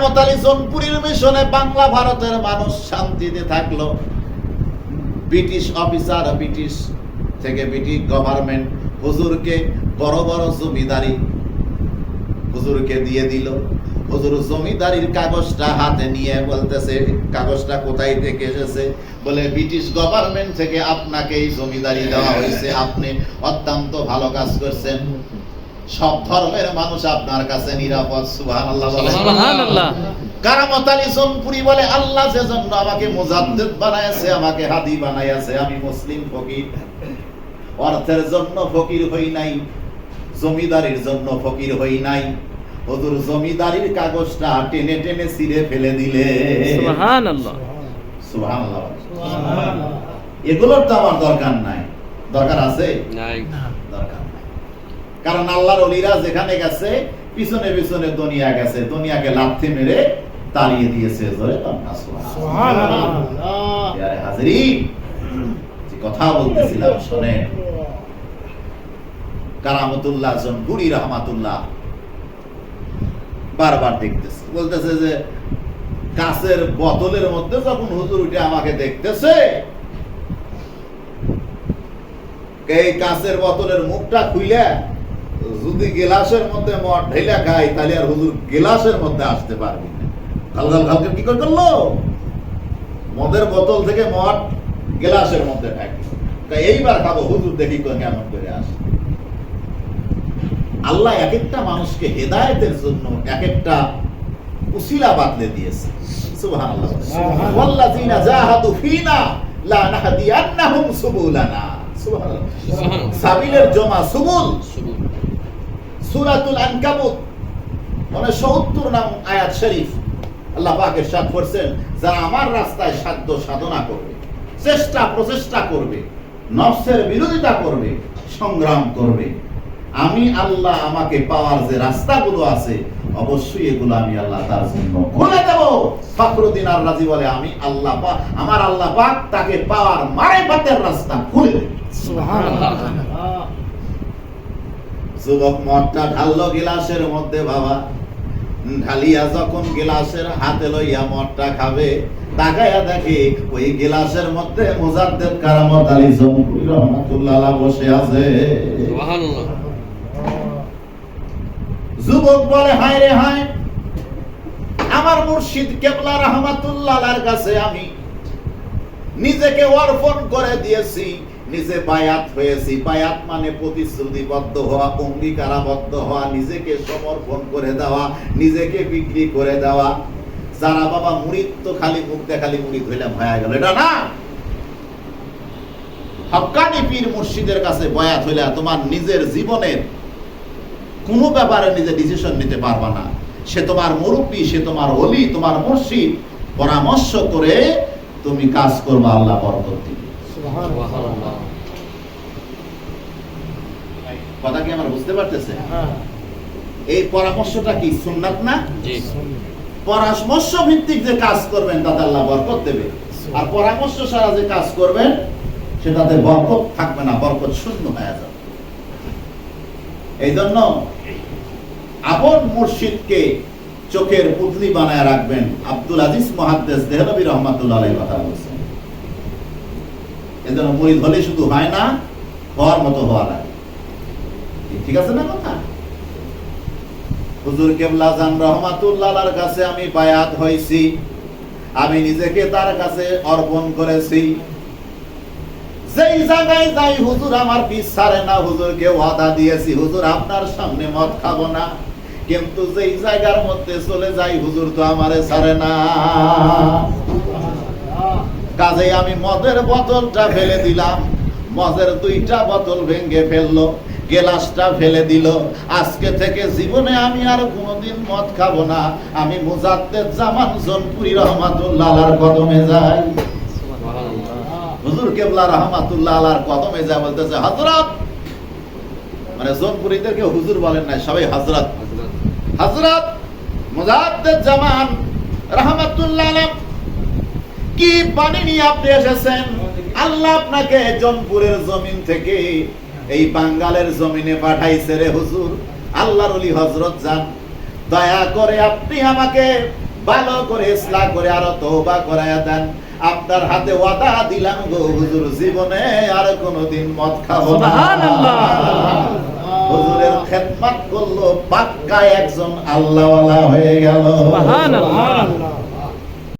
কারামত আলী জোনপুরীর মিশনে বাংলা ভারতের মানুষ শান্তিতে থাকল। ব্রিটিশ অফিসার, ব্রিটিশ থেকে ব্রিটিশ গভর্নমেন্ট হুজুরকে বড় বড় জমিদারি হুজুরকে দিয়ে দিল। হুজুর জমিদারির কাগজটা হাতে নিয়ে বলতেছে, কাগজটা কোথায় থেকে এসেছে? বলে, ব্রিটিশ গভর্নমেন্ট থেকে আপনাকে এই জমিদারি দেওয়া হয়েছে। আপনি অত্যন্ত ভালো কাজ করছেন। সব ধর্মের মানুষ আপনার কাছে নিরাপদ সুবহানাল্লাহ বলেন। কারামত আলী জোনপুরি বলে আল্লাহ যে জন্য আমাকে মুজাদ্দিদ বানাইছে আমাকে হাদি বানাইছে আমি মুসলিম ফকির। অর্থের জন্য ফকির হই নাই জমিদারির জন্য ফকির হই নাই। হুজুর জমিদারির কাগজটা টেনে টেনে ছিঁড়ে ফেলে দিলে। সুবহানাল্লাহ। সুবহানাল্লাহ এগুলোর তো আমার দরকার নাই। দরকার আছে? নাই। দরকার কারণ আল্লাহর অলিরা যেখানে গেছে পিছনে পিছনে দুনিয়া গেছে। দুনিয়াকে লাথি মেরে তাড়িয়ে দিয়েছে জোরে কথা বলতেছিলাম শোনেন। কারামতুল্লাহ জনপুরি রহমাতুল্লাহ বারবার দেখতেছে। বলতেছে যে কাছের বোতলের মধ্যে যখন হুজুর উঠে আমাকে দেখতেছে এই কাছের বোতলের মুখটা খুইলে যদি গেলাসের মধ্যে মদ ঢেলে খাই তাহলে আর হুজুর গেলাসের মধ্যে আসতে পারবি কি করে করল? মদের বোতল থেকে মদ গেলাসের মধ্যে ঢাকি। তা এইবার খাব হুজুর দেখি কেমন করে আসে। আল্লাহ এক একটা মানুষকে হেদায়েতের জন্য এক একটা উসিলা বাতলে দিয়েছে। সুবহানাল্লাহ। সুবহানাল্লাহ। ওয়াল্লাযিনা জাহাদু ফিনা লা নাহদিয়ান্নাহুম সুবুলানা। সুবহানাল্লাহ। সুবহানাল্লাহ। সাবিলের জমা সুবুল। সূরাতুল আনকাবুত। মানে 70 নাম আয়াত শরীফ। আল্লাহ পাক ইরশাদ করছেন যারা আমার রাস্তায় সাধ্য সাধনা করবে চেষ্টা প্রচেষ্টা করবে নফসের বিরোধিতা করবে সংগ্রাম করবে। আমি আল্লাহ আমাকে পাওয়ার যে রাস্তাগুলো আছে অবশ্যই এগুলো আমি আল্লাহ তার জন্য খুলে দেব। ফখরুদ্দিন আর রাজি বলে আমি আল্লাহ পাক আমার আল্লাহ পাক তাকে পাওয়ার মারেফাতের রাস্তা খুলে দেবে। যুবক মদটা ঢাললো গিলাসের মধ্যে বাবা। ঢালিয়া যখন গিলাসের হাতে লইয়া মদটা খাবে তাকাইয়া দেখে ওই গিলাসের মধ্যে মুজাদ্দেদ কারামত আলী জমপুরি রহমাতুল্লাহ বসে আছে। যুবক বলে হায় রে হায় আমার মুর্শিদ কেবলা রহমাতুল্লাহ কাছে আমি নিজেকে অর্পণ করে দিয়েছি। নিজে বায়াত হয়েছি। বায়াত মানে প্রতিশ্রুতিবদ্ধ হওয়া, অঙ্গীকারাবদ্ধ হওয়া, নিজেকে সমর্পণ করে দেওয়া, নিজেকে বিক্রি করে দেওয়া। যারা বাবা মুড়িদ, তো খালি মুখ দেখালি মুড়িদ হইলাম, হয়ে গেল। এটা না! হক্কানি পীর মুর্শিদের কাছে বয়াত হইলে তোমার নিজের জীবনের কোনো ব্যাপারে নিজে ডিসিশন নিতে পারবা না। সে তোমার মুরব্বী, সে তোমার অলি তোমার মুর্শিদ, পরামর্শ করে তুমি কাজ করবা, আল্লাহ বরকত দিবে। কথা কি আমার বুঝতে পারতেছে এই পরামর্শটা কি সুন্নাত না? পরামর্শ ভিত্তিক যে কাজ করবেন তাতে আল্লাহ বরকত দেবে। আর পরামর্শ ছাড়া যে কাজ করবেন সেটাতে বরকত থাকবে না বরকত শূন্য হয়ে যাবে। এই জন্য আপন মুর্শিদকে চোখের পুতলি বানায় রাখবেন। আব্দুল আজিজ মহাদ্দেস দেহনবী রহমাতুল্লাহ আলাইহি কথা বলছেন। এজন্য মুরিদ হলে শুধু হয় না, হওয়ার মতো হওয়া লাগে। ঠিক আছে না কথা? হুজুর কেবলা জান রহমাতুল্লাহর কাছে আমি বায়াত হইছি আমি নিজেকে তার কাছে অর্পণ করেছি। যেই জায়গায় যাই হুজুর আমার পিছ ছাড়ে না, হুজুরকে ওয়াদা দিয়েছি, হুজুর আপনার সামনে মদ খাব না। কিন্তু যেই জায়গার মধ্যে চলে যাই, হুজুর তো আমারে ছাড়ে না। কাজেই আমি মদের বোতলটা ফেলে দিলাম। মদের দুইটা বোতল ভেঙে ফেলল গেলাসটা ফেলে দিল। আজকে থেকে জীবনে আমি আর কোনোদিন মদ খাব না। আমি মুজাদ্দেদ জামান জনপুরি রহমাতুল্লাহ আলার কদমে যাই। হুজুর কেবলা রহমাতুল্লাহ আলার কদমে যা বলতেছে হযরত! মানে জনপুরিদেরকে হুজুর বলেন না সবাই হযরত। হযরত। মুজাদ্দেদ জামান রহমাতুল্লাহ কি পানি নিয়ে আপনি এসেছেন? আল্লাহ আপনাকে জনপুরের জমিন থেকে এই বাঙ্গালের জমিনে পাঠাইছে রে হুজুর। আল্লাহর অলি হজরত যান। দয়া করে আপনি আমাকে ভালো করে ইসলাম করে আরও তওবা করায়া দেন। আপনার হাতে ওয়াদা দিলাম গো হুজুর জীবনে আর কোনোদিন মদ খাব না। হুজুরের খেদমত করল পাক্কা একজন আল্লাহওয়ালা হয়ে গেল। সুবহানাল্লাহ।